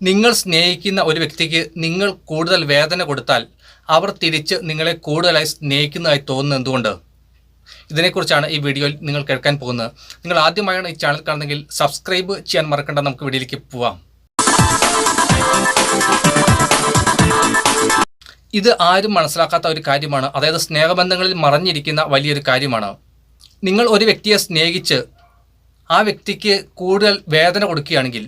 നിങ്ങൾ സ്നേഹിക്കുന്ന ഒരു വ്യക്തിക്ക് നിങ്ങൾ കൂടുതൽ വേദന കൊടുത്താൽ അവർ തിരിച്ച് നിങ്ങളെ കൂടുതലായി സ്നേഹിക്കുന്നതായി തോന്നുന്നത് എന്തുകൊണ്ട്? ഇതിനെക്കുറിച്ചാണ് ഈ വീഡിയോയിൽ നിങ്ങൾ കേൾക്കാൻ പോകുന്നത്. നിങ്ങൾ ആദ്യമായാണ് ഈ ചാനൽ കാണുന്നതെങ്കിൽ സബ്സ്ക്രൈബ് ചെയ്യാൻ മറക്കേണ്ട. നമുക്ക് വീഡിയോയിലേക്ക് പോവാം. ഇത് ആരും മനസ്സിലാക്കാത്ത ഒരു കാര്യമാണ്. അതായത് സ്നേഹബന്ധങ്ങളിൽ മറഞ്ഞിരിക്കുന്ന വലിയൊരു കാര്യമാണ്. നിങ്ങൾ ഒരു വ്യക്തിയെ സ്നേഹിച്ച് ആ വ്യക്തിക്ക് കൂടുതൽ വേദന കൊടുക്കുകയാണെങ്കിൽ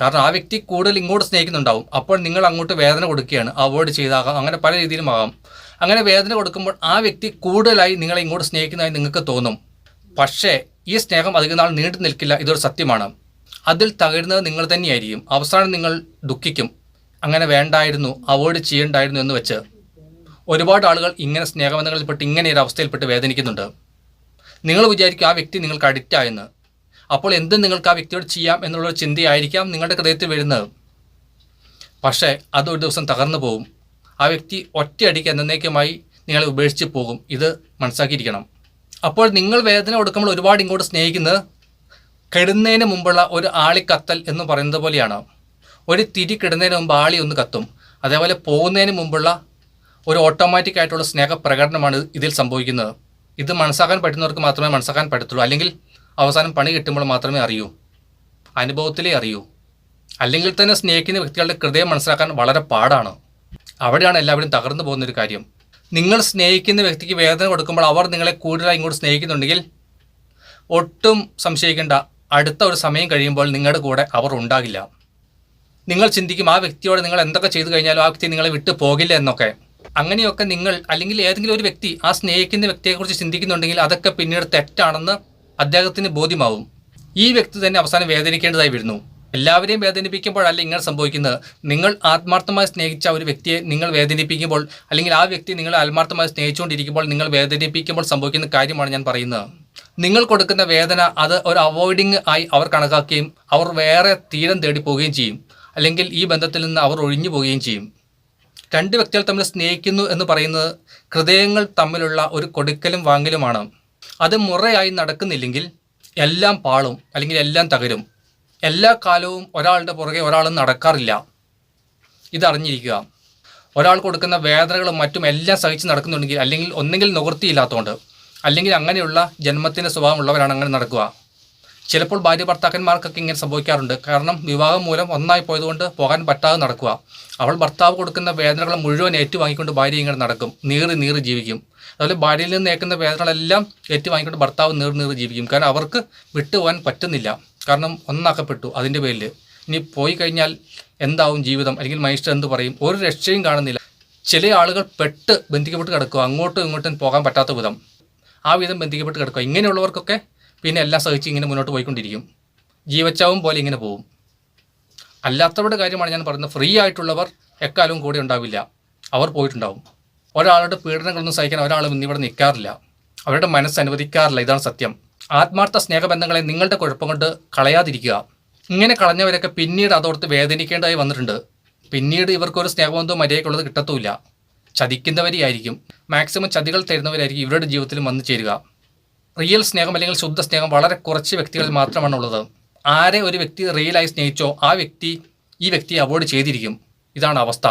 കാരണം ആ വ്യക്തി കൂടുതൽ ഇങ്ങോട്ട് സ്നേഹിക്കുന്നുണ്ടാവും. അപ്പോൾ നിങ്ങൾ അങ്ങോട്ട് വേദന കൊടുക്കുകയാണ്. അവോയ്ഡ് ചെയ്താകാം. അങ്ങനെ പല രീതിയിലും ആകാം. അങ്ങനെ വേദന കൊടുക്കുമ്പോൾ ആ വ്യക്തി കൂടുതലായി നിങ്ങളെ ഇങ്ങോട്ട് സ്നേഹിക്കുന്നതായി നിങ്ങൾക്ക് തോന്നും. പക്ഷേ ഈ സ്നേഹം അധികം നാൾ നീണ്ടു നിൽക്കില്ല. ഇതൊരു സത്യമാണ്. അതിൽ തകരുന്നത് നിങ്ങൾ തന്നെയായിരിക്കും. അവസാനം നിങ്ങൾ ദുഃഖിക്കും. അങ്ങനെ വേണ്ടായിരുന്നു അവോയ്ഡ് ചെയ്യണ്ടായിരുന്നു എന്ന് വെച്ച് ഒരുപാട് ആളുകൾ ഇങ്ങനെ സ്നേഹബന്ധങ്ങളിൽപ്പെട്ട് ഇങ്ങനെ ഒരു അവസ്ഥയിൽപ്പെട്ട് വേദനിക്കുന്നുണ്ട്. നിങ്ങൾ വിചാരിക്കും ആ വ്യക്തി നിങ്ങൾക്ക് അഡിക്റ്റ് ആയെന്ന്. അപ്പോൾ എന്തും നിങ്ങൾക്ക് ആ വ്യക്തിയോട് ചെയ്യാം എന്നുള്ളൊരു ചിന്തയായിരിക്കാം നിങ്ങളുടെ ഹൃദയത്തിൽ വരുന്നത്. പക്ഷേ അത് ഒരു ദിവസം തകർന്നു പോകും. ആ വ്യക്തി ഒറ്റയടിക്ക് എന്നേക്കുമായി നിങ്ങളെ ഉപേക്ഷിച്ച് പോകും. ഇത് മനസ്സാക്കിയിരിക്കണം അപ്പോൾ നിങ്ങൾ വേദന കൊടുക്കുമ്പോൾ ഒരുപാട് ഇങ്ങോട്ട് സ്നേഹിക്കുന്നത് കെടുന്നതിന് മുമ്പുള്ള ഒരു ആളിക്കത്തൽ എന്ന് പറയുന്നത് പോലെയാണ്. ഒരു തിരി കിടുന്നതിന് മുമ്പ് ആളി ഒന്ന് കത്തും. അതേപോലെ പോകുന്നതിന് മുമ്പുള്ള ഒരു ഓട്ടോമാറ്റിക് ആയിട്ടുള്ള സ്നേഹ സ്നേഹപ്രകടനമാണ് ഇതിൽ സംഭവിക്കുന്നത്. ഇത് മനസ്സാക്കാൻ പറ്റുന്നവർക്ക് മാത്രമേ മനസ്സാക്കാൻ പറ്റത്തുള്ളൂ. അല്ലെങ്കിൽ അവസാനം പണി കിട്ടുമ്പോൾ മാത്രമേ അറിയൂ. അനുഭവത്തിലേ അറിയൂ. അല്ലെങ്കിൽ തന്നെ സ്നേഹിക്കുന്ന വ്യക്തികളുടെ ഹൃദയം മനസ്സിലാക്കാൻ വളരെ പാടാണ്. അവിടെയാണ് എല്ലാവരും തകർന്നു പോകുന്ന ഒരു കാര്യം. നിങ്ങൾ സ്നേഹിക്കുന്ന വ്യക്തിക്ക് വേദന കൊടുക്കുമ്പോൾ അവർ നിങ്ങളെ കൂടുതലായി ഇങ്ങോട്ട് സ്നേഹിക്കുന്നുണ്ടെങ്കിൽ ഒട്ടും സംശയിക്കേണ്ട. അടുത്ത ഒരു സമയം കഴിയുമ്പോൾ നിങ്ങളുടെ കൂടെ അവർ ഉണ്ടാകില്ല. നിങ്ങൾ ചിന്തിക്കും ആ വ്യക്തിയോട് നിങ്ങൾ എന്തൊക്കെ ചെയ്തു കഴിഞ്ഞാലും ആ വ്യക്തി നിങ്ങളെ വിട്ടു പോകില്ല എന്നൊക്കെ. അങ്ങനെയൊക്കെ നിങ്ങൾ അല്ലെങ്കിൽ ഏതെങ്കിലും ഒരു വ്യക്തി ആ സ്നേഹിക്കുന്ന വ്യക്തിയെക്കുറിച്ച് ചിന്തിക്കുന്നുണ്ടെങ്കിൽ അതൊക്കെ പിന്നീട് തെറ്റാണെന്ന് അദ്ദേഹത്തിന് ബോധ്യമാവും. ഈ വ്യക്തി തന്നെ അവസാനം വേദനിക്കേണ്ടതായി വരുന്നു. എല്ലാവരെയും വേദനിപ്പിക്കുമ്പോഴല്ല ഇങ്ങനെ സംഭവിക്കുന്നത്. നിങ്ങൾ ആത്മാർത്ഥമായി സ്നേഹിച്ച ഒരു വ്യക്തിയെ നിങ്ങൾ വേദനിപ്പിക്കുമ്പോൾ അല്ലെങ്കിൽ ആ വ്യക്തി നിങ്ങൾ ആത്മാർത്ഥമായി സ്നേഹിച്ചുകൊണ്ടിരിക്കുമ്പോൾ നിങ്ങൾ വേദനിപ്പിക്കുമ്പോൾ സംഭവിക്കുന്ന കാര്യമാണ് ഞാൻ പറയുന്നത്. നിങ്ങൾ കൊടുക്കുന്ന വേദന അത് ഒരു അവോയ്ഡിങ് ആയി അവർ കണക്കാക്കുകയും അവർ വേറെ തീരം തേടി പോവുകയും ചെയ്യും. അല്ലെങ്കിൽ ഈ ബന്ധത്തിൽ നിന്ന് അവർ ഒഴിഞ്ഞു പോവുകയും ചെയ്യും. രണ്ട് വ്യക്തികൾ തമ്മിൽ സ്നേഹിക്കുന്നു എന്ന് പറയുന്നത് ഹൃദയങ്ങൾ തമ്മിലുള്ള ഒരു കൊടുക്കലും വാങ്ങലുമാണ്. അത് മുറയായി നടക്കുന്നില്ലെങ്കിൽ എല്ലാം പാളും അല്ലെങ്കിൽ എല്ലാം തകരും. എല്ലാ കാലവും ഒരാളുടെ പുറകെ ഒരാളും നടക്കാറില്ല. ഇതറിഞ്ഞിരിക്കുക ഒരാൾ കൊടുക്കുന്ന വേദനകളും മറ്റും എല്ലാം സഹിച്ച് നടക്കുന്നുണ്ടെങ്കിൽ അല്ലെങ്കിൽ ഒന്നെങ്കിൽ നിവൃത്തിയില്ലാത്തതുകൊണ്ട് അല്ലെങ്കിൽ അങ്ങനെയുള്ള ജന്മത്തിന്റെ സ്വഭാവമുള്ളവരാണ് അങ്ങനെ നടക്കുക. ചിലപ്പോൾ ഭാര്യ ഭർത്താക്കന്മാർക്കൊക്കെ ഇങ്ങനെ സംഭവിക്കാറുണ്ട്. കാരണം വിവാഹം മൂലം ഒന്നായി പോയതുകൊണ്ട് പോകാൻ പറ്റാതെ നടക്കുക. അവൾ ഭർത്താവ് കൊടുക്കുന്ന വേദനകൾ മുഴുവൻ ഏറ്റുവാങ്ങിക്കൊണ്ട് ഭാര്യ ഇങ്ങനെ നടക്കും. നീറി നീറി ജീവിക്കും. അതുപോലെ ഭാര്യയിൽ നിന്ന് ഏക്കുന്ന വേദനകളെല്ലാം ഏറ്റുവാങ്ങിക്കൊണ്ട് ഭർത്താവ് നീറി നീറി ജീവിക്കും. കാരണം അവർക്ക് വിട്ടുപോകാൻ പറ്റുന്നില്ല. കാരണം ഒന്നാക്കപ്പെട്ടു അതിന്റെ പേരിൽ. ഇനി പോയി കഴിഞ്ഞാൽ എന്താവും ജീവിതം? അല്ലെങ്കിൽ മനുഷ്യർ എന്ത് പറയും? ഒരു രക്ഷയും കാണുന്നില്ല. ചില ആളുകൾ പെട്ട് ബന്ധിക്കപ്പെട്ട് കിടക്കുക. അങ്ങോട്ടും ഇങ്ങോട്ടും പോകാൻ പറ്റാത്ത വിധം. ആ വിധം ബന്ധിക്കപ്പെട്ട് കിടക്കുക. ഇങ്ങനെയുള്ളവർക്കൊക്കെ പിന്നെ എല്ലാം സഹിച്ച് ഇങ്ങനെ മുന്നോട്ട് പോയിക്കൊണ്ടിരിക്കും. ജീവച്ചാവും പോലെ ഇങ്ങനെ പോകും അല്ലാത്തവരുടെ കാര്യമാണ് ഞാൻ പറയുന്നത്. ഫ്രീ ആയിട്ടുള്ളവർ എക്കാലവും കൂടെ ഉണ്ടാവില്ല. അവർ പോയിട്ടുണ്ടാവും. ഒരാളുടെ പീഡനങ്ങളൊന്നും സഹിക്കാൻ ഒരാളും ഇന്നിവിടെ നിൽക്കാറില്ല. അവരുടെ മനസ്സ് അനുവദിക്കാറില്ല. ഇതാണ് സത്യം. ആത്മാർത്ഥ സ്നേഹബന്ധങ്ങളെ നിങ്ങളുടെ കുഴപ്പം കൊണ്ട് കളയാതിരിക്കുക. ഇങ്ങനെ കളഞ്ഞവരൊക്കെ പിന്നീട് അതോർത്ത് വേദനിക്കേണ്ടതായി വന്നിട്ടുണ്ട്. പിന്നീട് ഇവർക്കൊരു സ്നേഹബന്ധവും മര്യാദയ്ക്കുള്ളത് കിട്ടത്തുമില്ല. ചതിക്കുന്നവരെയായിരിക്കും. മാക്സിമം ചതികൾ തരുന്നവരായിരിക്കും ഇവരുടെ ജീവിതത്തിലും വന്നു ചേരുക. റിയൽ സ്നേഹം അല്ലെങ്കിൽ ശുദ്ധ സ്നേഹം വളരെ കുറച്ച് വ്യക്തികളിൽ മാത്രമാണ് ഉള്ളത് ആരെ ഒരു വ്യക്തി റിയലായി സ്നേഹിച്ചോ ആ വ്യക്തി ഈ വ്യക്തിയെ അവോയ്ഡ് ചെയ്തിരിക്കും. ഇതാണ് അവസ്ഥ.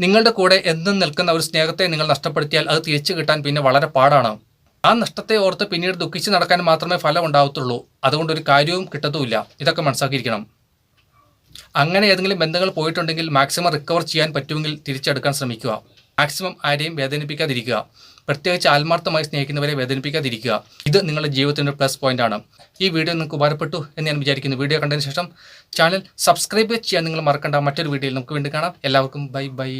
നിങ്ങളുടെ കൂടെ എന്നും നിൽക്കുന്ന ഒരു സ്നേഹത്തെ നിങ്ങൾ നഷ്ടപ്പെടുത്തിയാൽ അത് തിരിച്ചു കിട്ടാൻ പിന്നെ വളരെ പാടാണ്. ആ നഷ്ടത്തെ ഓർത്ത് പിന്നീട് ദുഃഖിച്ച് നടക്കാൻ മാത്രമേ ഫലം ഉണ്ടാവത്തുള്ളൂ. അതുകൊണ്ട് ഒരു കാര്യവും കിട്ടത്തുമില്ല. ഇതൊക്കെ മനസ്സാക്കിയിരിക്കണം അങ്ങനെ ഏതെങ്കിലും ബന്ധങ്ങൾ പോയിട്ടുണ്ടെങ്കിൽ മാക്സിമം റിക്കവർ ചെയ്യാൻ പറ്റുമെങ്കിൽ തിരിച്ചെടുക്കാൻ ശ്രമിക്കുക. മാക്സിമം ആരെയും വേദനിപ്പിക്കാതിരിക്കുക. പ്രത്യേകിച്ച് ആത്മാർത്ഥമായി സ്നേഹിക്കുന്നവരെ വേദനിപ്പിക്കാതിരിക്കുക. ഇത് നിങ്ങളുടെ ജീവിതത്തിന്റെ പ്ലസ് പോയിന്റ് ആണ്. ഈ വീഡിയോ നിങ്ങൾക്ക് ഉപകാരപ്പെട്ടു എന്ന് ഞാൻ വിചാരിക്കുന്നു. വീഡിയോ കണ്ടതിന് ശേഷം ചാനൽ സബ്സ്ക്രൈബ് ചെയ്യാൻ നിങ്ങൾ മറക്കേണ്ട. മറ്റൊരു വീഡിയോയിൽ നമുക്ക് വീണ്ടും കാണാം. എല്ലാവർക്കും ബൈ ബൈ